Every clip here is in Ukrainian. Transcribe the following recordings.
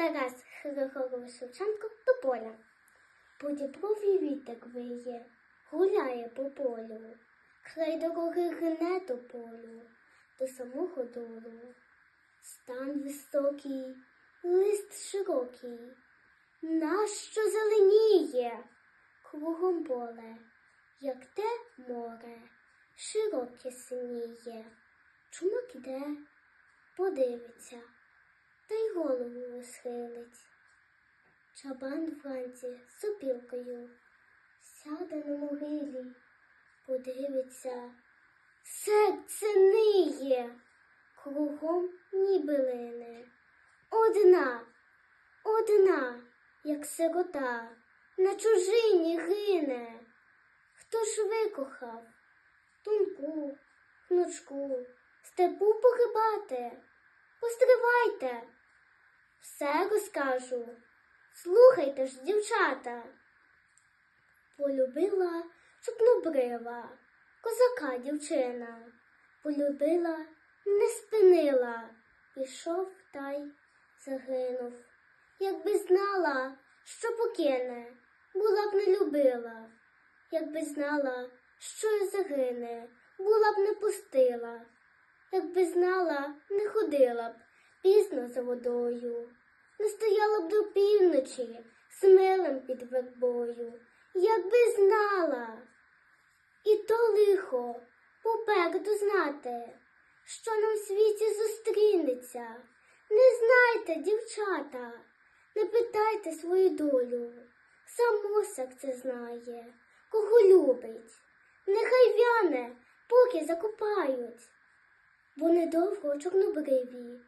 Тарас Григорович Шевченко до поля. По діброві вітер виє, гуляє по полю, край дороги гне до полю, до самого долу. Стан високий, лист широкий, нащо зеленіє, кругом поле, як те море, широке синіє. Чумак іде, подивиться, та й голову схилить. Чабан вранці з сопілкою сяде на могилі, подивиться, серце ниє, кругом ніби лине. Одна, одна, як сирота, на чужині гине. Хто ж викохав? Тонку, гнучку, степу погибати. Постривайте, все розкажу. Слухайте ж, дівчата. Полюбила чупнобрива, козака дівчина. Полюбила, не спинила, пішов та й загинув. Якби знала, що покине, була б не любила. Якби знала, що й загине, була б не пустила. Якби знала, не ходила б пізно за водою, не стояла б до півночі з милим під вербою, якби знала. І то лихо попереду знати, що нам в світі зустрінеться. Не знайте, дівчата, не питайте свою долю. Само серце знає, кого любить. Нехай вяне, поки закопають бо недовго чорнобриві,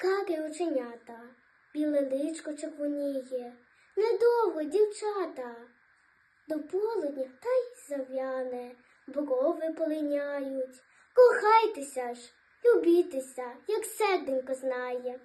карі оченята, біле личко червоніє, недовго дівчата, до полудня та й зав'яне, брови полиняють. Кохайтеся ж, любітеся, як серденько знає.